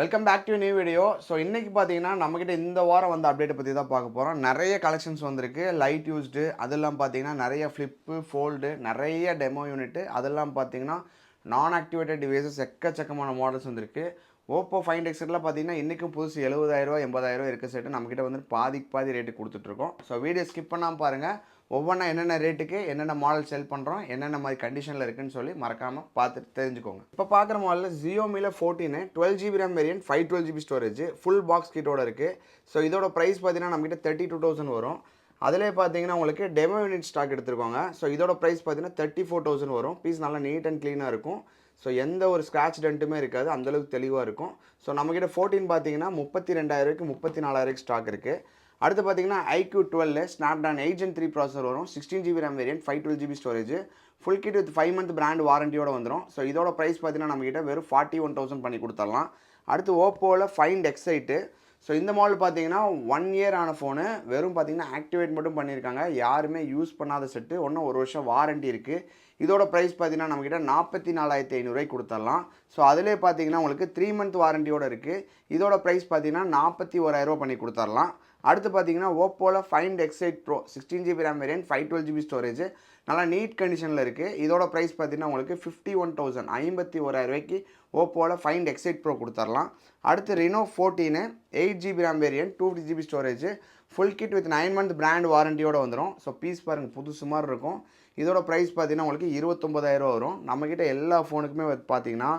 Welcome back to new video so இன்றைக்கி பார்த்தீங்கன்னா நம்மக்கிட்ட இந்த வாரம் வந்து அப்டேட்டை பற்றி தான் பார்க்க போகிறோம் நிறைய கலெக்ஷன்ஸ் வந்திருக்கு. லைட் யூஸ்டு அதெல்லாம் பார்த்தீங்கன்னா நிறைய ஃப்ளிப்பு ஃபோல்டு நிறைய டெமோ யூனிட்டு அதெல்லாம் பார்த்தீங்கன்னா நான் ஆக்டிவேட்டட் டிவைசஸ் எக்கச்சக்கமான மாடல்ஸ் வந்திருக்கு. ஓப்போ ஃபைன் எக்ஸெட்லாம் பார்த்தீங்கன்னா இன்றைக்கும் புதுசு எழுபதாயிரரூவா எண்பதாயிரரூவா இருக்க செட்டு நம்மக்கிட்ட வந்து பாதிக்கு பாதி ரேட்டு கொடுத்துட்ருக்கோம் ஸோ வீடியோ ஸ்கிப் பண்ணாமல் பாருங்கள் ஒவ்வொன்றா என்னென்ன ரேட்டுக்கு என்னென்ன மாடல் செல் பண்ணுறோம் என்னென்ன மாதிரி கண்டிஷனில் இருக்குன்னு சொல்லி மறக்காமல் பார்த்துட்டு தெரிஞ்சுக்கோங்க. இப்போ பார்க்குற மாடலில் ஜியோமியில் fourteen twelve GB RAM variant five twelve GB storage full box கிட்டோட இருக்குது ஸோ இதோட ப்ரைஸ் பார்த்தீங்கன்னா நம்மக்கிட்ட தேர்ட்டி டூ தௌசண்ட் வரும். அதிலே பார்த்தீங்கன்னா உங்களுக்கு டெமோ யூனிட் ஸ்டாக் எடுத்துருக்கோங்க ஸோ இதோட ப்ரைஸ் பார்த்தீங்கன்னா தேர்ட்டி ஃபோர் தௌசண்ட் வரும். பீஸ் நல்லா நீட் அண்ட் க்ளீனாக இருக்கும். ஸோ எந்த ஒரு ஸ்க்ராட்ச் டென்ட்டுமே இருக்காது. அந்தளவுக்கு தெளிவாக இருக்கும். ஸோ நம்மக்கிட்ட ஃபோர்டீன் பார்த்தீங்கன்னா முப்பத்தி ரெண்டாயிரூக்கு முப்பத்தி நாலாயிரம் ஸ்டாக் இருக்குது அடுத்து பார்த்தீங்கன்னா iQOO twelve Snapdragon eight gen three processor வரும் sixteen GB RAM variant five twelve GB storage full kit with five month brand வாரண்டியோட வந்துடும் ஸோ இதோட ப்ரைஸ் பார்த்தீங்கன்னா நம்மக்கிட்ட வெறும் ஃபார்ட்டி ஒன் தௌசண்ட் பண்ணி கொடுத்துடலாம். அடுத்து ஓப்போவில் ஃபைண்ட் எக்ஸைட்டு ஸோ இந்த மாடல் பார்த்தீங்கன்னா ஒன் இயர் ஆன ஃபோனு வெறும் பார்த்தீங்கன்னா ஆக்டிவேட் மட்டும் பண்ணியிருக்காங்க. யாருமே யூஸ் பண்ணாத செட்டு ஒன்றும் ஒரு வருஷம் வாரண்டி இருக்குது இதோட ப்ரைஸ் பார்த்தீங்கன்னா நம்மக்கிட்ட நாற்பத்தி நாலாயிரத்தி ஐநூறுரூவாய்க்கு கொடுத்துடலாம். ஸோ அதிலே பார்த்தீங்கன்னா உங்களுக்கு த்ரீ மந்த் வாரண்டியோட இருக்குது இதோட ப்ரைஸ் பார்த்தீங்கன்னா நாற்பத்தி ஓராயிரரூவா பண்ணி கொடுத்துடலாம். அடுத்து பார்த்தீங்கன்னா ஓப்போவில் Find X eight pro sixteen GB RAM variant five twelve GB storage நல்லா நீட் கண்டிஷனில் இருக்குது இதோட ப்ரைஸ் பார்த்தீங்கன்னா உங்களுக்கு ஃபிஃப்டி ஒன் தௌசண்ட் ஐம்பத்தி ஓராயிரரூவாய்க்கு ஓப்போவில் ஃபைண்ட் எக்ஸைட் ப்ரோ கொடுத்துர்லாம். அடுத்து Reno fourteen eight GB RAM variant two fifty GB storage full kit with nine month brand வாரண்டியோட வந்துடும் ஸோ பீஸ் பாருங்கள் புதுசு மாதிரி இருக்கும். இதோட ப்ரைஸ் பார்த்தீங்கன்னா உங்களுக்கு இருபத்தொம்பதாயிரம் வரும். நம்மக்கிட்ட எல்லா ஃபோனுக்குமே பார்த்தீங்கன்னா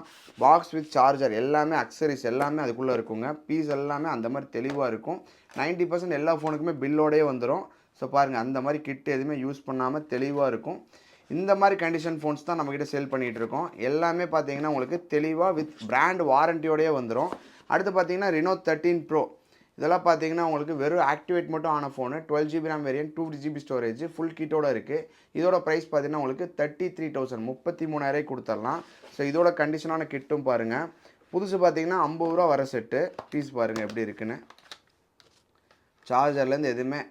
பாக்ஸ் வித் சார்ஜர் எல்லாமே அக்சரிஸ் எல்லாமே அதுக்குள்ளே இருக்குங்க. பீஸ் எல்லாமே அந்த மாதிரி தெளிவாக இருக்கும். 90% பர்சன்ட் எல்லா ஃபோனுக்குமே பில்லோடயே வந்துடும் ஸோ பாருங்கள் அந்த மாதிரி கிட் எதுவுமே யூஸ் பண்ணாமல் தெளிவாக இருக்கும். இந்த மாதிரி கண்டிஷன் ஃபோன்ஸ் தான் நம்மக்கிட்ட சேல் பண்ணிகிட்டு இருக்கோம். எல்லாமே பார்த்தீங்கன்னா உங்களுக்கு தெளிவாக வித் பிராண்ட் வாரண்டியோடயே வந்துடும் அடுத்து பார்த்தீங்கன்னா ரினோ தேர்ட்டீன் ப்ரோ இதெல்லாம் பார்த்தீங்கன்னா உங்களுக்கு வெறும் ஆக்டிவேட் மட்டும் ஆன phone twelve GB RAM variant two GB storage full கிட்டோட இருக்குது இதோட ப்ரைஸ் பார்த்தீங்கன்னா உங்களுக்கு தேர்ட்டி த்ரீ தௌசண்ட் முப்பத்தி மூணாயிரம் கொடுத்துடலாம். ஸோ இதோட கண்டிஷனான கிட்டும் பாருங்கள் புதுசு பார்த்தீங்கன்னா ஐம்பது ரூபா வர செட்டு பீஸ் பாருங்கள் எப்படி இருக்குன்னு. சார்ஜர்லேருந்து எதுவுமே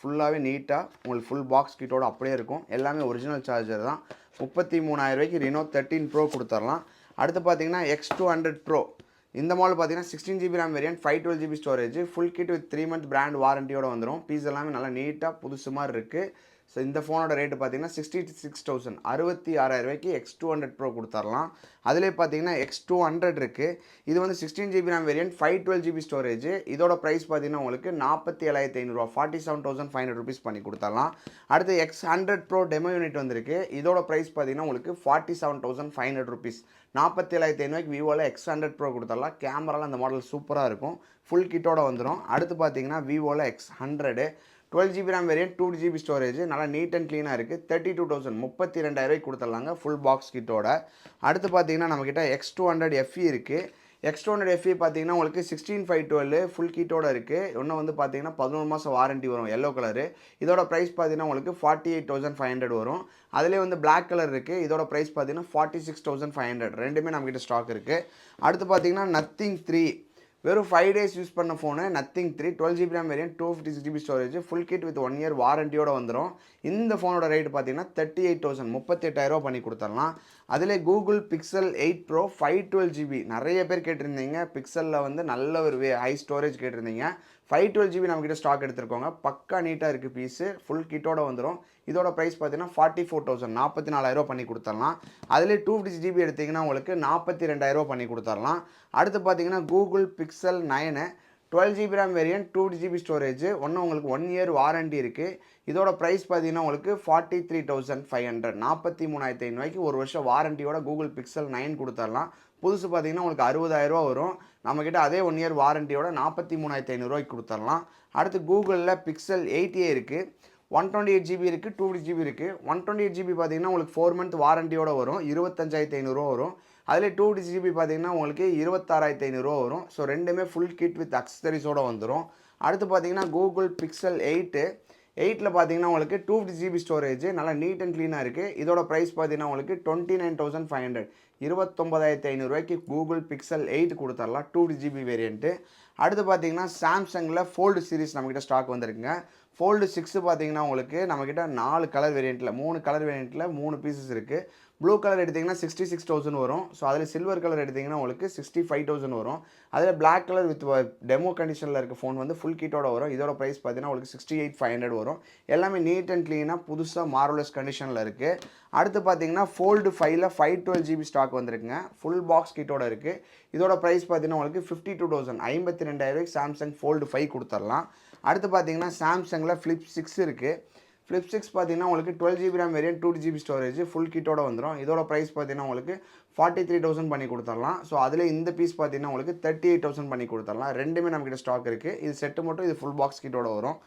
ஃபுல்லாகவே நீட்டாக உங்களுக்கு ஃபுல் பாக்ஸ் கிட்டோட அப்படியே இருக்கும். எல்லாமே ஒரிஜினல் சார்ஜர் தான். முப்பத்தி மூணாயிரரூவாய்க்கு ரினோ தேர்ட்டின் ப்ரோ கொடுத்துர்லாம் அடுத்து பார்த்தீங்கன்னா எக்ஸ் டூ ஹண்ட்ரட் ப்ரோ இந்த மாடல் பார்த்தீங்கன்னா sixteen GB RAM variant five twelve GB storage full kit with three month brand வாரண்டியோட வந்துடும் பீஸ் எல்லாமே நல்லா நீட்டாக புதுசு மாதிரி இருக்குது ஸோ இந்த ஃபோனோட ரேட்டு பார்த்தீங்கன்னா சிக்ஸ்டி சிக்ஸ் தௌசண்ட் அறுபத்தி ஆறாயிரம் ரூபாய்க்கு எக்ஸ் டூ ஹண்ட்ரட் ப்ரோ கொடுத்துர்லாம். அதிலே பார்த்தீங்கன்னா எக்ஸ் டூ ஹண்ட்ரட் இருக்குது இது வந்து sixteen GB RAM variant five twelve GB storage இதோட ப்ரைஸ் பார்த்தீங்கன்னா உங்களுக்கு நாற்பத்தி ஏழாயிரத்தி ஐநூறுரூவா forty seven thousand five hundred rupees பண்ணி கொடுத்துர்லாம். அடுத்து X hundred pro demo unit வந்திருக்கு. இதோட ப்ரைஸ் பார்த்தீங்கன்னா உங்களுக்கு forty seven thousand five hundred rupees நாற்பத்தி ஏழாயிரத்தி ஐநூறுக்கு விவோவில் எக்ஸ் ஹண்ட்ரட் ப்ரோ கொடுத்துடலாம் கேமராலாம் அந்த மாடல் சூப்பராக இருக்கும். ஃபுல் கிட்டோட வந்துடும் அடுத்து பார்த்தீங்கன்னா விவோவில் X hundred twelve GB RAM variant two GB storage நல்லா நீட் அண்ட் க்ளீனாக இருக்குது தேர்ட்டி டூ தௌசண்ட் முப்பத்தி ரெண்டாயிரூவாய்க்கு கொடுத்துடலாங்க ஃபுல் பாக்ஸ் கிட்டோட அடுத்து பார்த்தீங்கன்னா நம்மக்கிட்ட எக்ஸ் டூ ஹண்ட்ரட் எஃப்இ இருக்குது எக்ஸ் டூ ஹண்ட்ரட் எஃப்இ பார்த்தீங்கன்னா உங்களுக்கு சிக்ஸ்டீன் ஃபைவ் டுவெல் ஃபுல் கீட்டோட இருக்குது இன்னும் வந்து பார்த்தீங்கன்னா பதினோரு மாதம் வாரண்டி வரும் எல்லோ கலரு இதோட ப்ரைஸ் பார்த்தீங்கன்னா உங்களுக்கு forty eight thousand five hundred வரும். அதிலே வந்து பிளாக் கலர் இருக்குது இதோட ப்ரைஸ் பார்த்தீங்கன்னா forty six thousand five hundred ரெண்டுமே நம்மக்கிட்ட ஸ்டாக் இருக்குது அடுத்து பார்த்தீங்கன்னா நத்திங் த்ரீ வெறும் ஃபைவ் டேஸ் யூஸ் பண்ண phone Nothing three twelve GB RAM variant two fifty six GB storage full kit with one year வாரண்டியோட வந்துடும் இந்த ஃபோனோட ரேட் பார்த்தீங்கன்னா தேர்ட்டி எயிட் தௌசண்ட் முப்பத்தெட்டாயிரரூவா பண்ணி கொடுத்துடலாம். அதிலே Google Pixel eight Pro five twelve GB நிறைய பேர் கேட்டிருந்தீங்க. பிக்சலில் வந்து நல்ல ஒரு வே ஹை ஸ்டோரேஜ் கேட்டிருந்தீங்க. ஃபைவ் டுவெல் ஜிபி நம்மக்கிட்ட ஸ்டாக் எடுத்துருக்கோங்க. பக்கா நீட்டாக இருக்குது பீஸு ஃபுல் கிட்டோட வந்துடும் இதோட ப்ரைஸ் பார்த்தீங்கன்னா ஃபார்ட்டி ஃபோர் தௌசண்ட் நாற்பத்தி நாலாயிரரூவா பண்ணி கொடுத்துடலாம். அதிலே டூ ஃபிஃப்டி ஜிபி எடுத்திங்கன்னா உங்களுக்கு நாற்பத்தி ரெண்டாயிரரூவா பண்ணி கொடுத்துடலாம். அடுத்து பார்த்தீங்கன்னா Google Pixel nine twelve GB RAM variant two GB storage ஒன்று உங்களுக்கு ஒன் இயர் வாரண்டி இருக்குது இதோட ப்ரைஸ் பார்த்தீங்கன்னா உங்களுக்கு forty three thousand five hundred நாற்பத்தி மூணாயிரத்தி ஐநூறுவாய்க்கு ஒரு வருஷம் வாரண்டியோட கூகுள் பிக்சல் நைன் கொடுத்துடலாம் புதுசு பார்த்தீங்கன்னா உங்களுக்கு அறுபதாயிரரூவா வரும். நம்மக்கிட்ட அதே ஒன் இயர் வாரண்டியோட நாற்பத்தி மூணாயிரத்தி ஐநூறுரூவாய்க்கு கொடுத்துடலாம் அடுத்து கூகுளில் பிக்சல் எயிட்டியே இருக்குது ஒன் டுவெண்ட்டி எயிட் ஜிபி இருக்குது டூ ஜிபி இருக்குது ஒன் டுவெண்ட்டி எயிட் ஜிபி பார்த்தீங்கன்னா உங்களுக்கு ஃபோர் மந்த் வாரண்டியோட வரும். இருபத்தஞ்சாயிரத்தி ஐநூறுரூவா வரும். அதிலே டூ ஜிபி பார்த்தீங்கன்னா உங்களுக்கு இருபத்தாறாயிரத்தி ஐநூறுரூவா வரும். ஸோ ரெண்டுமே ஃபுல் கிட் வித் அக்சசரிஸோட வந்துடும் அடுத்து பார்த்தீங்கன்னா கூகுள் பிக்சல் எயிட்டு எயிட்டில் பார்த்தீங்கன்னா உங்களுக்கு டூ ஃபிஃப்டி ஜிபி ஸ்டோரேஜ் நல்லா நீட் அண்ட் க்ளீனாக இருக்குது இதோட ப்ரைஸ் பார்த்தீங்கன்னா உங்களுக்கு twenty nine thousand five hundred இருபத்தொம்பதாயிரத்தி ஐநூறுரூவாய்க்கு கூகுள் பிக்சல் எயிட் கொடுத்துடலாம் டூ ஜிபி வேரியண்ட்டு அடுத்து பார்த்தீங்கன்னா சாம்சங்கில் ஃபோல்டு சீரிஸ் நம்மக்கிட்ட ஸ்டாக் வந்திருக்குங்க. ஃபோல்டு சிக்ஸு பார்த்தீங்கன்னா உங்களுக்கு நம்மக்கிட்ட நாலு கலர் வேரியண்ட்டில் மூணு கலர் வேரியண்ட்டில் மூணு பீசஸ் இருக்குது ப்ளூ கலர் எடுத்திங்கன்னா சிக்ஸ்டி சிக்ஸ் தௌசண்ட் வரும். ஸோ அதில் சில்வர் கலர் எடுத்திங்கன்னா உங்களுக்கு சிக்ஸ்டி ஃபைவ் தௌசண்ட் வரும். அதில் பிளாக் கலர் வித் டெமோ கண்டிஷனில் இருக்க ஃபோன் வந்து ஃபுல் கிட்டோட வரும். இதோட ப்ரைஸ் பார்த்தீங்கன்னா உங்களுக்கு சிக்ஸ்டி எயிட் ஃபைவ் ஹண்ட்ரட் வரும். எல்லாமே நீட் அண்ட் க்ளீனாக புதுசாக மார்வலஸ் கண்டிஷனில் இருக்குது அடுத்து பார்த்தீங்கன்னா ஃபோல்டு ஃபைவ்ல ஃபைவ் டுவெல் ஜிபி ஸ்டாக் வந்திருக்குங்க. ஃபுல் பாக்ஸ் கிட்டோட இருக்குது இதோட ப்ரைஸ் பார்த்தீங்கன்னா உங்களுக்கு ஃபிஃப்டி டூ தௌசண்ட் ஐம்பத்தி ரெண்டாயிரம் சாம்சங் ஃபோல்டு ஃபைவ் கொடுத்துடலாம் அடுத்து பார்த்தீங்கன்னா சாம்சங்கில் ஃப்ளிப் சிக்ஸ் இருக்குது ஃப்ளிப் சிக்ஸ் பார்த்தீங்கன்னா உங்களுக்கு twelve GB RAM variant two GB storage full கிட்டோட வந்துடும் இதோட ப்ரைஸ் பார்த்தீங்கன்னா உங்களுக்கு ஃபார்ட்டி த்ரீ தௌசண்ட் பண்ணி கொடுத்துடலாம். ஸோ அதில் இந்த பீஸ் பார்த்தீங்கன்னா உங்களுக்கு தேர்ட்டி எயிட் தௌசண்ட் பண்ணி கொடுத்துடலாம். ரெண்டுமே நம்மக்கிட்ட ஸ்டாக் இருக்குது இது செட்டு மட்டும் இது ஃபுல் பாக்ஸ் கிட்டோட வரும்.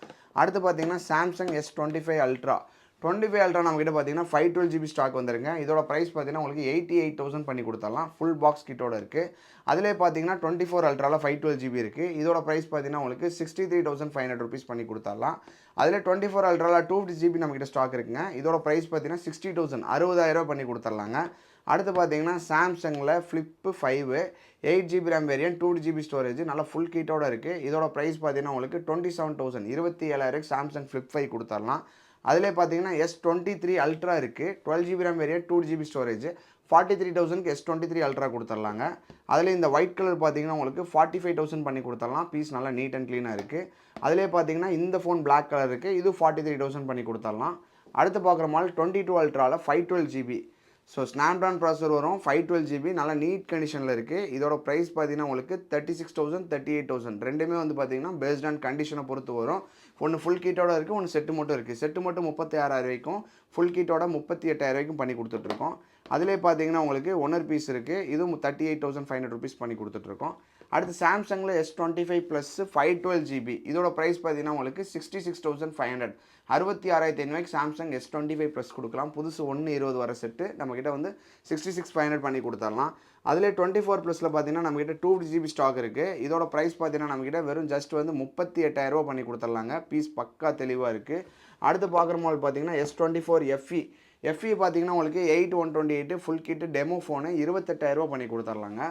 அடுத்து பார்த்தீங்கன்னா Samsung S twenty five Ultra twenty five Ultra நம்மக்கிட்ட பார்த்தீங்கன்னா ஃபைவ் டுவெல் ஜிபி ஸ்டாக் வந்துருங்க. இதோட ப்ரைஸ் பார்த்தீங்கன்னா உங்களுக்கு எயிட்டி எயிட் தௌசண்ட் பண்ணி கொடுத்துடலாம். ஃபுல் பாக்ஸ் கிட்டோட இருக்குது அதிலே பார்த்தீங்கன்னா டுவெண்ட்டி ஃபோர் அல்ட்ராவில் ஃபைவ் டுவெல் ஜிபி இருக்குது இதோட ப்ரைஸ் பார்த்தீங்கன்னா உங்களுக்கு sixty three thousand five hundred rupees பண்ணி கொடுத்துடலாம். அதில் டுவெண்ட்டி ஃபோர் அல்ட்ராவில் டூ ஃபிஃப்டி ஜிபி நம்மக்கிட்ட ஸ்டாக் இருக்குங்க. இதோட ப்ரைஸ் பார்த்தீங்கன்னா சிக்ஸ்டி தௌசண்ட் அறுபதாயிரம் பண்ணி கொடுத்துர்லாங்க அடுத்து பார்த்தீங்கன்னா சாம்சங்கில் Flip five eight GB RAM variant two GB storage நல்லா ஃபுல் கீட்டோட இருக்குது இதோட ப்ரைஸ் பார்த்தீங்கன்னா உங்களுக்கு டுவெண்ட்டி செவன் தௌசண்ட் இருபத்தி ஏழாயிரம் சாம்சங் ஃப்ளிப் ஃபைவ் கொடுத்துடலாம். அதிலே பார்த்தீங்கன்னா எஸ் டுவெண்ட்டி த்ரீ அல்ட்ரா இருக்குது twelve GB RAM variant two GB storage forty three தௌசண்ட்க்கு எஸ் டுவெண்ட்டி த்ரீ அல்ட்ரா கொடுத்துர்லாங்க அதில் இந்த ஒயிட் கலர் பார்த்தீங்கன்னா உங்களுக்கு ஃபார்ட்டி ஃபைவ் தௌசண்ட் பண்ணி கொடுத்துடலாம். பீஸ் நல்லா நீட் அண்ட் க்ளீனாக இருக்குது அதிலே பார்த்தீங்கன்னா இந்த ஃபோன் பிளாக் கலர் இருக்குது இது ஃபார்ட்டி த்ரீ தௌசண்ட் பண்ணி கொடுத்துடலாம். அடுத்து பார்க்குற model twenty two அல்ட்ராவில் five twelve GB so Snapdragon processor வரும். ஃபைவ் டுவெல் ஜிபி நல்லா நீட் கண்டிஷனில் இருக்குது இதோட ப்ரைஸ் பார்த்தீங்கன்னா உங்களுக்கு thirty six thousand thirty eight thousand ரெண்டுமே வந்து பார்த்தீங்கன்னா பேஸ்ட் ஆன் கண்டிஷனை பொறுத்து வரும். ஒன்று ஃபுல் கீட்டோட இருக்குது ஒன்று செட்டு மட்டும் இருக்குது செட்டு மட்டும் முப்பத்தி ஆறாயிரம் வரைக்கும். ஃபுல் கீட்டோட முப்பத்தி எட்டாயிரம் வரைக்கும் பண்ணி கொடுத்துட்ருக்கோம். அதிலே பார்த்தீங்கன்னா உங்களுக்கு ஒன்னர் பீஸ் இருக்குது இதுவும் thirty eight thousand five hundred rupees பண்ணி கொடுத்துட்ருக்கோம். அடுத்து சாம்சங்கில் S twenty five Plus five twelve GB இதோட ப்ரைஸ் பார்த்தீங்கன்னா உங்களுக்கு sixty six thousand five hundred அறுபத்தி ஆறாயிரத்தி ஐநூறுக்கு Samsung S twenty five Plus கொடுக்கலாம். புதுசு ஒன்று இருபது வர செட்டு நம்மக்கிட்ட வந்து சிக்ஸ்டி சிக்ஸ் ஃபைவ் ஹண்ட்ரட் பண்ணி கொடுத்துடலாம். அதில் டுவெண்ட்டி ஃபோர் ப்ளஸில் பார்த்தீங்கன்னா நம்மக்கிட்ட டூ ஜிபி ஸ்டாக் இருக்குது இதோட ப்ரைஸ் பார்த்தீங்கன்னா நம்மக்கிட்ட வெறும் ஜஸ்ட் வந்து முப்பத்தி எட்டாயிரரூபா பண்ணி கொடுத்துடலாங்க. பீஸ் பக்கா தெளிவாக இருக்குது அடுத்து பார்க்குற மாடல் பார்த்தீங்கன்னா S twenty four FE FE பார்த்தீங்கன்னா உங்களுக்கு eight one twenty eight full kit demo phone இருபத்தெட்டாயிரரூபா பண்ணி கொடுத்துர்லாங்க.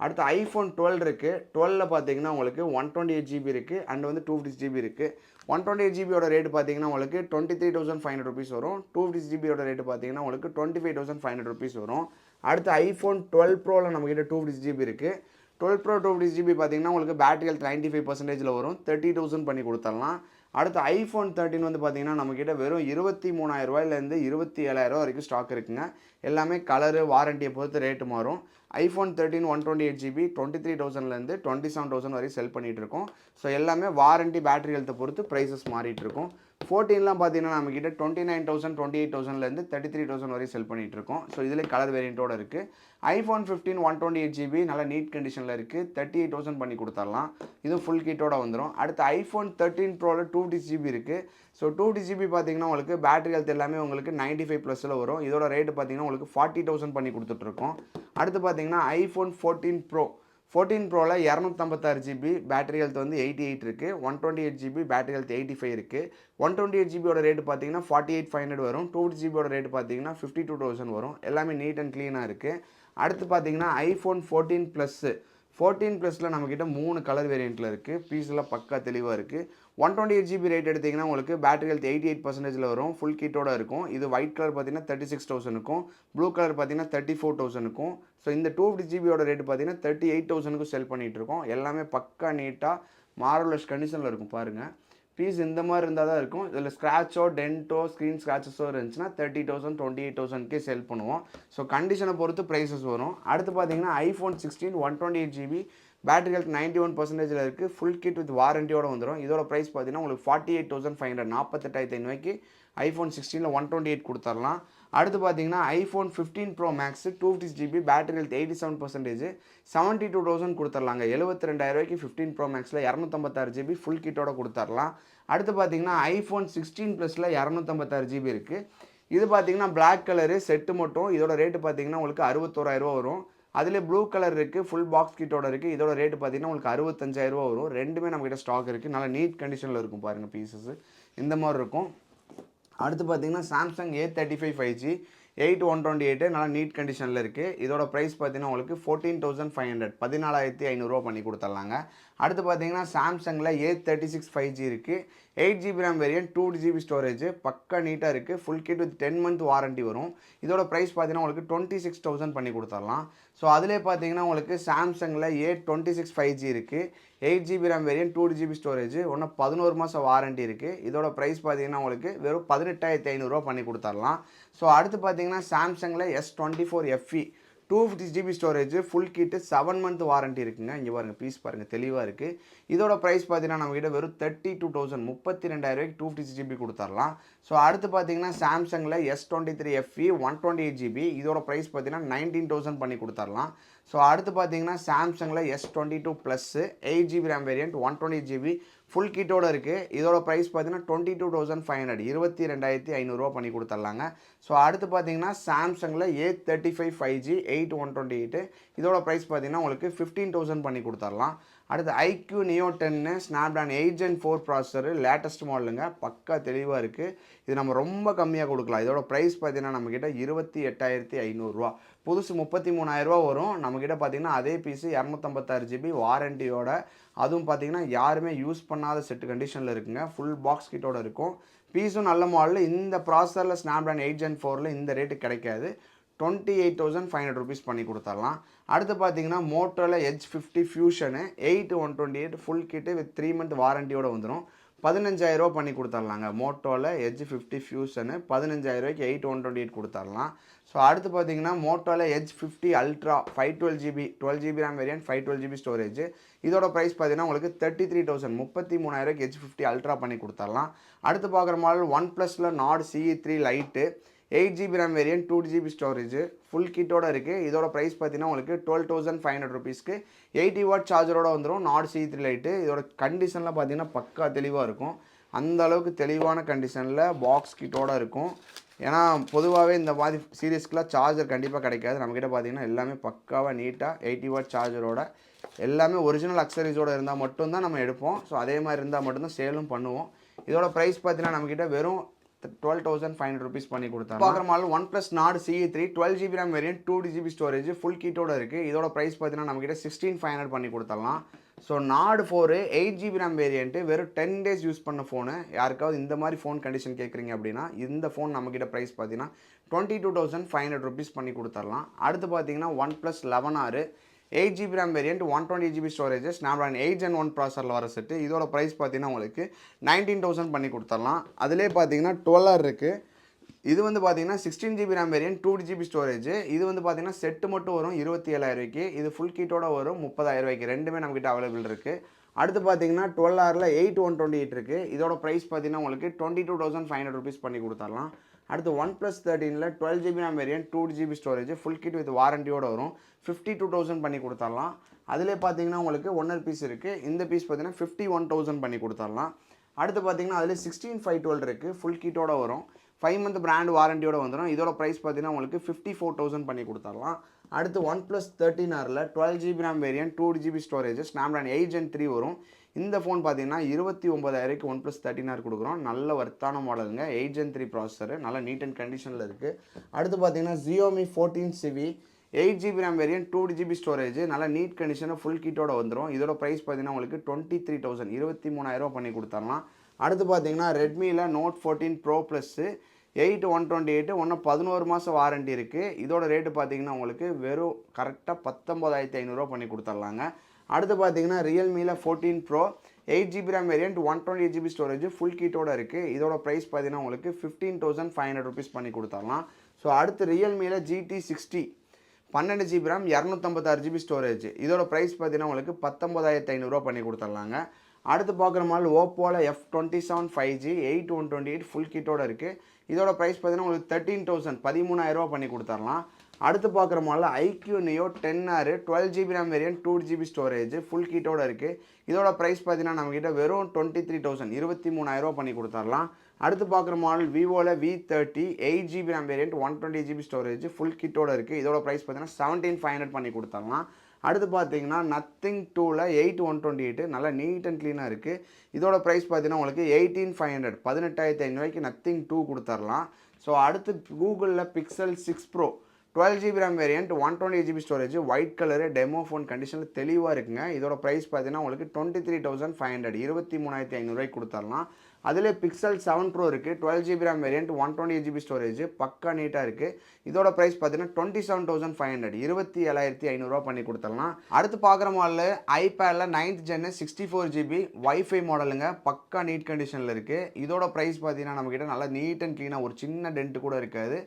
அடுத்து ஐஃபோன் டுவெல் இருக்குது டுவெலில் பார்த்தீங்கன்னா உங்களுக்கு ஒன் டுவெண்ட்டி எயிட் ஜிபி இருக்குது அண்ட் வந்து டூ ஃபிஃப்டி ஜிபி இருக்குது ஒன் டுவெண்ட்டி எயிட் ஜிபியோட ரேட் பார்த்தீங்கன்னா உங்களுக்கு twenty three thousand five hundred rupees வரும் டூ ஃபிஃப்டி ஜிபியோட ரேட் பார்த்தீங்கன்னா உங்களுக்கு twenty five thousand five hundred rupees வரும். அடுத்து ஐஃபோன் டுவெல் ப்ரோவில் நம்மக்கிட்ட டூ ஃபிஃப்டி ஜிபி இருக்குது twelve Pro two fifty GB பார்த்தீங்கன்னா உங்களுக்கு பேட்டரி ஹெல்த் நைன்ட்டி ஃபைவ் பர்சன்டேஜில் வரும். தேர்ட்டி தௌசண்ட் பண்ணி கொடுத்துடலாம் அடுத்து ஐஃபோன் தேர்ட்டின் வந்து பார்த்தீங்கன்னா நம்மக்கிட்ட வெறும் இருபத்தி மூணாயிரம் ரூபாயிலேருந்து இருபத்தி ஏழாயிரம் வரைக்கும் ஸ்டாக் இருக்குங்க. எல்லாமே கலரு வாரண்டியை பொறுத்து ரேட்டு மாறும். IPhone thirteen one twenty eight GB twenty three தௌசண்ட்லேருந்து டுவெண்ட்டி செவன் தௌசண்ட் வரைக்கும் செல் பண்ணிகிட்ருக்கோம் ஸோ எல்லாமே வாரண்டி பேட்டரி ஹெல்த்தை பொறுத்து ப்ரைஸஸ் மாறிட்டுருக்கும் ஃபோர்டீன்லாம் பார்த்தீங்கன்னா நம்மக்கிட்ட twenty nine thousand twenty eight தௌசண்ட்லேருந்து தேர்ட்டி த்ரீ தௌசண்ட் வரையும் செல் பண்ணிகிட்டு இருக்கோம். ஸோ இதில் கலர் வேரியண்ட்டோட இருக்குது iPhone fifteen one twenty eight GB நல்லா நீட் கண்டிஷனில் இருக்குது தேர்ட்டி எயிட் தௌசண்ட் பண்ணி கொடுத்துடலாம். இதுவும் ஃபுல் கிட்டோட வந்துடும் அடுத்து ஐஃபோன் தேர்ட்டின் ப்ரோவில் டூ டி ஜிபி இருக்குது ஸோ டூ டி ஜிபி பார்த்தீங்கன்னா உங்களுக்கு பேட்டரி ஹெல்த் எல்லாமே உங்களுக்கு நைன்ட்டி ஃபைவ் ப்ளஸில் வரும். இதோட ரேட்டு பார்த்தீங்கன்னா உங்களுக்கு ஃபார்ட்டி தௌசண்ட் பண்ணி கொடுத்துட்ருக்கோம் அடுத்து பார்த்தீங்கன்னா ஐஃபோன் ஃபோர்டீன் ப்ரோ ஃபோர்டீன் ப்ரோவில் இரநூத்தம்பத்தாறு ஜிபி பேட்டரி ஹெல்த் வந்து எயிட்டி எயிட் இருக்குது one twenty eight GB battery health eighty five இருக்குது ஒன் டுவெண்ட்டி எயிட் ஜிபியோட ரேட் பார்த்தீங்கன்னா ஃபார்ட்டி எயிட் ஃபைவ் ஹண்ட்ரட் வரும் டூ ஜிபியோட ரேட் பார்த்தீங்கன்னா ஃபிஃப்டி டூ தௌசண்ட் வரும். எல்லாமே நீட் அண்ட் க்ளீனாக இருக்குது அடுத்து பார்த்தீங்கன்னா ஐஃபோன் ஃபோர்டீன் ப்ளஸ்ஸு ஃபோர்டீன் ப்ளஸில் நம்மக்கிட்ட மூணு கலர் வேரியண்ட்டில் இருக்குது பீஸ்லாம் பக்கா தெளிவாக இருக்குது one twenty eight GB rate எடுத்திங்கன்னா உங்களுக்கு பேட்டரி ஹெல்த் எயிட்டி எயிட் பர்சன்டேஜில் வரும். ஃபுல் கிட்டோட இருக்கும். இது ஒயிட் கலர் பார்த்தீங்கன்னா தேர்ட்டி சிக்ஸ் தௌசண்ட்க்கும் ப்ளூ கலர் பார்த்தீங்கன்னா தேர்ட்டி ஃபோர் தௌசண்ட்க்கும் ஸோ இந்த டூ ஃபிஃப்டி ஜிபியோட ரேட் பார்த்தீங்கன்னா தேர்ட்டி எயிட் தௌசண்ட்க்கும் செல் பண்ணிகிட்டு இருக்கோம். எல்லாமே பக்கா நீட்டாக மாரலஸ் கண்டிஷனில் இருக்கும் பாருங்கள் பீஸ் இந்த மாதிரி இருந்தால் தான் இருக்கும். இதில் ஸ்க்ராச்சோ டென்ட்டோ ஸ்க்ரீன் ஸ்க்ராச்சஸோ இருந்துச்சுன்னா தேர்ட்டி தௌசண்ட் டுவெண்ட்டி எயிட் தௌசண்ட்க்கே செல் பண்ணுவோம். ஸோ கண்டிஷனை பொறுத்து ப்ரைஸஸ் வரும். அடுத்து பார்த்தீங்கன்னா iPhone sixteen one twenty eight GB battery health ninety one பர்சன்டேஜில் இருக்குது ஃபுல் கிட் வித் வாரண்டியோட வந்துடும் இதோட ப்ரைஸ் பார்த்தீங்கன்னா உங்களுக்கு forty eight thousand five hundred நாற்பத்தெட்டாயிரத்தி ஐநூறுக்கு ஐஃபோன் சிக்ஸ்டீனில் ஒன் டுவெண்ட்டி எயிட் கொடுத்துடலாம் அடுத்து பார்த்தீங்கன்னா iPhone fifteen Pro Max two fifty GB battery health eighty seven percentage seventy two thousand கொடுத்துர்லாங்க. எழுபத்தி ரெண்டாயிரூவாய்க்கு ஃபிஃப்டீன் ப்ரோ மேக்ஸில் இரநூத்தம்பத்தாறு ஜிபி ஃபுல் கிட்டோட கொடுத்துர்லாம். அடுத்து பார்த்தீங்கன்னா ஐஃபோன் சிக்ஸ்டீன் ப்ளஸில் இரநூத்தம்பத்தாறு ஜிபி இருக்குது இது பார்த்தீங்கன்னா பிளாக் கலரு செட்டு மட்டும். இதோட ரேட்டு பார்த்தீங்கன்னா உங்களுக்கு அறுபத்தோராயிரூவா வரும். அதில் ப்ளூ கலர் இருக்குது ஃபுல் பாக்ஸ் கிட்டோட இருக்குது இதோட ரேட்டு பார்த்தீங்கன்னா உங்களுக்கு அறுபத்தஞ்சாயிரரூவா வரும். ரெண்டுமே நம்மக்கிட்ட ஸ்டாக் இருக்குது நல்லா நீட் கண்டிஷனில் இருக்கும் பாருங்கள் பீசஸ் இந்த மாதிரி இருக்கும். அடுத்து பார்த்தீங்கன்னா Samsung A thirty five five G eight one twenty eight நல்லா நீட் கண்டிஷனில் இருக்குது இதோட ப்ரைஸ் பார்த்தீங்கன்னா உங்களுக்கு ஃபோர்டீன் தௌசண்ட் ஃபைவ் ஹண்ட்ரட் பதினாலாயிரத்தி ஐநூறுரூவா பண்ணி கொடுத்துட்லாங்க. அடுத்து பார்த்தீங்கன்னா சாம்சங்கில் A thirty six five G இருக்குது eight GB RAM variant two GB storage பக்கா நீட்டாக இருக்குது full kit with ten month warranty வரும். இதோட ப்ரைஸ் பார்த்தீங்கன்னா உங்களுக்கு டுவெண்ட்டி சிக்ஸ் தௌசண்ட் பண்ணி கொடுத்துடலாம். ஸோ அதிலே பார்த்தீங்கன்னா உங்களுக்கு சாம்சங்கில் A twenty six five G இருக்குது eight GB RAM variant two GB storage ஒன்று பதினோரு மாதம் வாரண்டி இருக்குது இதோட ப்ரைஸ் பார்த்தீங்கன்னா உங்களுக்கு வெறும் பதினெட்டாயிரத்தி ஐநூறுரூவா பண்ணி கொடுத்துர்லாம். ஸோ அடுத்து பார்த்தீங்கன்னா சாம்சங்கில் S twenty four FE two fifty GB storage full kit seven month warranty இருக்குங்க. இங்கே பாருங்கள் பீஸ் பாருங்கள் தெளிவாக இருக்குது இதோட ப்ரைஸ் பார்த்தீங்கன்னா நம்மகிட்ட வெறும் தேர்ட்டி டூ தௌசண்ட் முப்பத்தி ரெண்டாயிரூவாய்க்கு டூ ஃபிஃப்டி ஜிபி கொடுத்துடலாம் ஸோ அடுத்து பார்த்தீங்கன்னா சாம்சங்கில் S twenty three FE one twenty eight GB இதோட ப்ரைஸ் பார்த்தீங்கன்னா நைன்டீன் தௌசண்ட் பண்ணி கொடுத்துடலாம் ஸோ அடுத்து பார்த்தீங்கன்னா சாம்சங்கில் S twenty two Plus eight GB RAM variant one twenty GB full கிட்டோட இருக்குது இதோட ப்ரைஸ் பார்த்தீங்கன்னா twenty two thousand five hundred இருபத்தி ரெண்டாயிரத்தி ஐநூறுரூவா பண்ணி கொடுத்துட்லாங்க. ஸோ அடுத்து பார்த்தீங்கன்னா சாம்சங்கில் A thirty five five G eight one twenty eight இதோட ப்ரைஸ் பார்த்தீங்கன்னா உங்களுக்கு ஃபிஃப்டீன் தௌசண்ட் பண்ணி கொடுத்துர்லாம் அடுத்து iQOO Neo ten Snapdragon eight Gen four processor latest மாடலுங்க பக்கா தெளிவாக இருக்குது இது நம்ம ரொம்ப கம்மியாக கொடுக்கலாம். இதோட ப்ரைஸ் பார்த்தீங்கன்னா நம்மக்கிட்ட இருபத்தி எட்டாயிரத்தி ஐநூறுரூவா புதுசு முப்பத்தி மூணாயிரரூவா வரும். நம்மக்கிட்ட பார்த்தீங்கன்னா அதே பீஸு இரநூத்தம்பத்தாறு ஜிபி வாரண்டியோட அதுவும் பார்த்தீங்கன்னா யாருமே யூஸ் பண்ணாத செட்டு கண்டிஷனில் இருக்குங்க. ஃபுல் பாக்ஸ் கிட்டோட இருக்கும். பீஸும் நல்ல மாடல் இந்த ப்ராசரில் ஸ்னாப்டான் எயிட் ஜென் ஃபோரில் இந்த ரேட்டு கிடைக்காது. Twenty eight thousand five hundred rupees பண்ணி கொடுத்துடலாம். அடுத்து பார்த்தீங்கன்னா மோட்டோவில் Edge fifty Fusion eight one twenty eight full kit with three month வாரண்டியோட வந்துடும் பதினஞ்சாயிரரூவா பண்ணி கொடுத்துர்லாங்க மோட்டோவில் ஹெச் ஃபிஃப்டி ஃபியூஷனு பதினஞ்சாயிரரூவாய்க்கு எயிட் ஒன் டுவெண்ட்டி எயிட் கொடுத்துர்லாம் ஸோ அடுத்து பார்த்தீங்கன்னா மோட்டோவில் Edge fifty Ultra five twelve GB twelve GB RAM variant five twelve GB storage இதோட ப்ரைஸ் பார்த்தீங்கன்னா உங்களுக்கு தேர்ட்டி த்ரீ தௌசண்ட் முப்பத்தி மூணாயிரூவாய்க்கு எஜ் ஃபிஃப்டி அல்ட்ரா பண்ணி கொடுத்துர்லாம் அடுத்து பார்க்குற மாடல் ஒன் ப்ளஸில் Nord CE three Lite eight GB RAM variant two GB storage full கிட்டோட இருக்குது இதோட ப்ரைஸ் பார்த்தீங்கன்னா உங்களுக்கு டுவெல் தௌசண்ட் ஃபைவ் ஹண்ட்ரட் ருபீஸ்க்கு எயிட்டி வாட் சார்ஜரோட வந்துடும் நாட் சி த்ரீ லைட்டு இதோட கண்டிஷனில் பார்த்தீங்கன்னா பக்கா தெளிவாக இருக்கும். அந்த அளவுக்கு தெளிவான கண்டிஷனில் பாக்ஸ் கிட்டோட இருக்கும். ஏன்னா பொதுவாகவே இந்த மாதிரி சீரியஸ்க்குலாம் சார்ஜர் கண்டிப்பாக கிடைக்காது. நம்மக்கிட்ட பார்த்தீங்கன்னா எல்லாமே பக்காவாக நீட்டாக எயிட்டி வாட் சார்ஜரோட எல்லாமே ஒரிஜினல் அக்சரிஸோடு இருந்தால் மட்டும்தான் நம்ம எடுப்போம். ஸோ அதே மாதிரி இருந்தால் மட்டும்தான் சேலும் பண்ணுவோம். இதோட ப்ரைஸ் பார்த்தீங்கன்னா நம்மக்கிட்ட வெறும் twelve thousand five hundred rupees பண்ணி கொடுத்தாங்க பார்க்குற model OnePlus Nord C three twelve GB RAM variant two GB storage full கீட்டோட இருக்குது இதோட ப்ரைஸ் பார்த்தீங்கன்னா நம்மக்கிட்ட சிக்ஸ்டீன் ஃபைவ் ஹண்ட்ரட் பண்ணி கொடுத்துடலாம் so Nord four eight GB RAM variant வெறும் டென் டேஸ் யூஸ் பண்ண ஃபோனு யாருக்காவது இந்த மாதிரி ஃபோன் கண்டிஷன் கேட்குறீங்க அப்படின்னா இந்த ஃபோன் நம்மக்கிட்ட ப்ரைஸ் பார்த்தீங்கன்னா twenty two thousand five hundred rupees பண்ணி கொடுத்துடலாம் அடுத்து பார்த்தீங்கன்னா ஒன் ப்ளஸ் லெவன் ஆறு eight GB RAM variant one twenty GB storage Snapdragon eight Gen one ப்ராசரில் வர செட்டு இதோட ப்ரைஸ் பார்த்தீங்கன்னா உங்களுக்கு நைன்டீன் தௌசண்ட் பண்ணி கொடுத்துடலாம். அதிலே பார்த்தீங்கன்னா டுவலர் இருக்குது இது வந்து பார்த்தீங்கன்னா sixteen GB RAM variant two GB storage இது வந்து பார்த்தீங்கன்னா செட்டு மட்டும் வரும் இருபத்தி ஏழாயிரூவாய்க்கு இது ஃபுல் கீட்டோட வரும் முப்பதாயிரரூவாய்க்கு ரெண்டுமே நம்மக்கிட்ட அவைலபிள் இருக்குது அடுத்து பார்த்தீங்கன்னா டுவெல் ஆரில் எயிட் ஒன் டுவெண்ட்டி எயிட் இருக்குது இதோட ப்ரைஸ் பார்த்தீங்கன்னா உங்களுக்கு twenty two thousand five hundred rupees பண்ணி கொடுத்துடலாம். அடுத்து one plus தேர்ட்டீனில் twelve GB RAM variant two GB storage full kit with வாரண்டியோட வரும். ஃபிஃப்டி டூ தௌசண்ட் பண்ணி கொடுத்துடலாம். அதிலே பார்த்தீங்கன்னா உங்களுக்கு ஒன்னர் பீஸ் இருக்குது இந்த பீஸ் பார்த்தீங்கன்னா ஃபிஃப்டி ஒன் தௌசண்ட் பண்ணி கொடுத்துடலாம். அடுத்து பார்த்தீங்கன்னா அதில் சிக்ஸ்டீன் ஃபைவ் டுவெல் இருக்குது ஃபுல் கிட்டோட வரும். ஃபைவ் மந்த் பிராண்ட் வாரண்டியோட வந்துடும் இதோட ப்ரைஸ் பார்த்தீங்கன்னா உங்களுக்கு ஃபிஃப்டி ஃபோர் தௌசண்ட் பண்ணி கொடுத்துடலாம். அடுத்து one plus thirteen ஆரில் twelve GB RAM variant two GB storage Snapdragon eight gen three வரும். இந்த ஃபோன் பார்த்தீங்கன்னா இருபத்தி ஒம்பதாயிரக்கு ஒன் ப்ளஸ் தேர்ட்டின் ஆர் கொடுக்குறோம். நல்ல வர்த்தான மாடலுங்க எயிட் ஜென் த்ரீ ப்ராசஸர் நல்லா நீட் அண்ட் கண்டிஷனில் இருக்குது அடுத்து பார்த்தீங்கன்னா Xiaomi fourteen CIVI eight GB RAM variant two GB storage நல்லா நீட் கண்டிஷனாக ஃபுல் கிட்டோட வந்துடும் இதோட ப்ரைஸ் பார்த்தீங்கன்னா உங்களுக்கு டுவெண்ட்டி த்ரீ தௌசண்ட் இருபத்தி மூணாயிரரூவா பண்ணி கொடுத்துர்லாம். அடுத்து பார்த்தீங்கன்னா ரெட்மியில் note fourteen pro plus eight one twenty eight ஒன்று பதினோரு மாதம் வாரண்டி இருக்குது இதோட ரேட்டு பார்த்தீங்கன்னா உங்களுக்கு வெறும் கரெக்டாக பத்தொம்போதாயிரத்தி ஐநூறுரூவா பண்ணி கொடுத்துட்லாங்க அடுத்து பார்த்தீங்கன்னா ரியல்மியில் fourteen pro eight GB RAM variant one twenty eight GB storage full கீட்டோட இருக்குது இதோட ப்ரைஸ் பார்த்தீங்கன்னா உங்களுக்கு fifteen thousand five hundred rupees பண்ணி கொடுத்துடலாம் ஸோ அடுத்து ரியல்மியில் ஜிடி சிக்ஸ்டி பன்னெண்டு ஜிபி ரேம் இரநூத்தம்பத்தாறு ஜிபி ஸ்டோரேஜ் இதோட ப்ரைஸ் பார்த்தீங்கன்னா உங்களுக்கு பத்தொம்பதாயிரத்து ஐநூறுரூவா பண்ணி கொடுத்துர்லாங்க. அடுத்து பார்க்குற மாதிரி ஓப்போவில் F twenty seven five G eight one twenty eight full கிட்டோட இருக்குது இதோட ப்ரைஸ் பார்த்தீங்கன்னா உங்களுக்கு தேர்ட்டீன் தௌசண்ட் பதிமூணாயிரரூவா பண்ணி கொடுத்துர்லாம் அடுத்து பார்க்குற மாடலில் iQOO Neo ten R twelve GB RAM variant two GB storage full கிட்டோட இருக்குது இதோட ப்ரைஸ் பார்த்தீங்கன்னா நம்மக்கிட்ட வெறும் டுவெண்ட்டி த்ரீ தௌசண்ட் இருபத்தி மூணாயிரரூவா பண்ணி கொடுத்துர்லாம் அடுத்து பார்க்குற model விவோவில் V thirty eight GB RAM variant one twenty GB storage full கிட்டோட இருக்குது இதோட ப்ரைஸ் பார்த்தீங்கன்னா செவன்டீன் ஃபைவ் ஹண்ட்ரட் பண்ணி கொடுத்துர்லாம் அடுத்து பார்த்தீங்கன்னா நத்திங் டூவில் எயிட் ஒன் டுவெண்ட்டி எயிட் நல்லா நீட் அண்ட் க்ளீனாக இருக்குது இதோட ப்ரைஸ் பார்த்தீங்கன்னா உங்களுக்கு எயிட்டீன் ஃபைவ் ஹண்ட்ரட் பதினெட்டாயிரத்தி ஐநூறுவாய்க்கு நத்திங் டூ கொடுத்துர்லாம். ஸோ அடுத்து கூகுளில் Pixel six pro twelve GB RAM variant one twenty GB storage white colour demo phone கண்டிஷனில் தெளிவாக இருக்குங்க. இதோட ப்ரைஸ் பார்த்தீங்கன்னா உங்களுக்கு twenty three thousand five hundred இருபத்தி மூணாயிரத்தி ஐநூறுரூவாய்க்கு கொடுத்துர்லாம். அதிலே பிக்சல் செவன் ப்ரோ இருக்குது twelve GB RAM variant one twenty GB storage பக்கா நீட்டாக இருக்குது இதோட ப்ரைஸ் பார்த்தீங்கன்னா twenty seven thousand five hundred இருபத்தி ஏழாயிரத்தி ஐநூறுரூவா பண்ணி கொடுத்துடலாம். அடுத்து பார்க்குற model ஐபேடில் ninth gen sixty four GB WiFi மாடலுங்க பக்கா நீட் கண்டிஷனில் இருக்குது இதோட ப்ரைஸ் பார்த்தீங்கன்னா நம்மக்கிட்ட நல்லா நீட் அண்ட் க்ளீனாக ஒரு சின்ன டென்ட் கூட இருக்காது.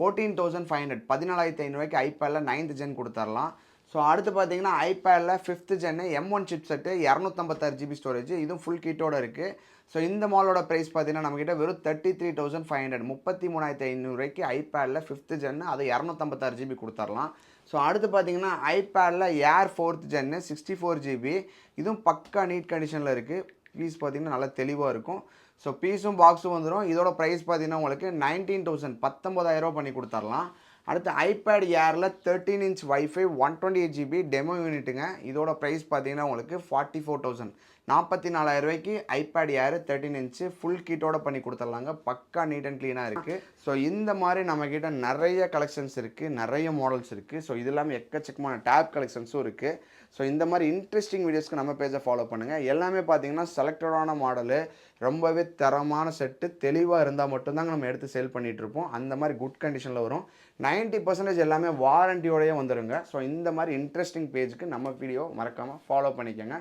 ஃபோர்டீன் தௌசண்ட் ஃபைவ் ஹண்ட்ரட் பதினாலாயிரத்தி ஐநூறுவாய்க்கு ஐபேடில் நைன்த் ஜென் கொடுத்துடலாம். ஸோ அடுத்து பார்த்தீங்கன்னா ஐபேடில் fifth gen M one chip set இரநூத்தம்பத்தாறு GB storage இதுவும் ஃபுல் கிட்டோட இருக்குது ஸோ இந்த மாலோட ப்ரைஸ் பார்த்தீங்கன்னா நம்மக்கிட்ட வெறும் thirty three thousand five hundred முப்பத்தி மூணாயிரத்தி ஐநூறுரூவாய்க்கு ஐபேடில் ஃபிஃப்த்து ஜென்னு அது இரநூத்தம்பத்தாறு ஜிபி கொடுத்துர்லாம். ஸோ அடுத்து பார்த்தீங்கன்னா ஐபேடில் Air fourth gen sixty four GB இதுவும் பக்கா நீட் கண்டிஷனில் இருக்குது பீஸ் பார்த்தீங்கன்னா நல்லா தெளிவாக இருக்கும். ஸோ பீஸும் பாக்ஸும் வந்துடும் இதோட ப்ரைஸ் பார்த்தீங்கன்னா உங்களுக்கு நைன்டீன் தௌசண்ட் பத்தொம்பதாயிரரூபா பண்ணி கொடுத்துர்லாம். அடுத்து ஐபேட் ஏரில் thirteen inch WiFi one twenty eight GB demo யூனிட்டுங்க இதோட ப்ரைஸ் பார்த்தீங்கன்னா உங்களுக்கு ஃபார்ட்டி ஃபோர் தௌசண்ட் நாற்பத்தி நாலாயிரம் ரூபாய்க்கு iPad Air thirteen inch full கீட்டோட பண்ணி கொடுத்துர்லாங்க பக்கா நீட் அண்ட் க்ளீனாக இருக்குது ஸோ இந்த மாதிரி நம்மக்கிட்ட நிறைய கலெக்ஷன்ஸ் இருக்குது நிறைய மாடல்ஸ் இருக்குது ஸோ இது இல்லாமல் எக்கச்சக்கமான டேப் கலெக்ஷன்ஸும் இருக்குது ஸோ இந்த மாதிரி இன்ட்ரெஸ்டிங் வீடியோஸ்க்கு நம்ம பேஜை ஃபாலோ பண்ணுங்கள் எல்லாமே பார்த்தீங்கன்னா செலக்டடான மாடலு ரொம்பவே தரமான செட்டு தெளிவாக இருந்தால் மட்டும்தாங்க நம்ம எடுத்து சேல் பண்ணிகிட்ருப்போம் அந்த மாதிரி குட் கண்டிஷனில் வரும். 90% பர்சன்டேஜ் எல்லாமே வாரண்டியோடய வந்துடுங்க ஸோ இந்த மாதிரி இன்ட்ரெஸ்டிங் பேஜுக்கு நம்ம வீடியோ மறக்காமல் ஃபாலோ பண்ணிக்கோங்க.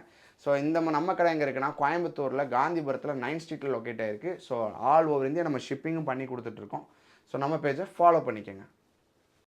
ஸோ இந்த ம- நம்ம கடை எங்கே இருக்குன்னா கோயம்புத்தூரில் காந்திபுரத்தில் நைன் ஸ்ட்ரீட்டில் லொக்கேட் ஆயிருக்கு. ஸோ ஆல் ஓவர் இந்தியா நம்ம ஷிப்பிங்கும் பண்ணி கொடுத்துட்ருக்கோம் ஸோ நம்ம பேஜை ஃபாலோ பண்ணிக்கோங்க.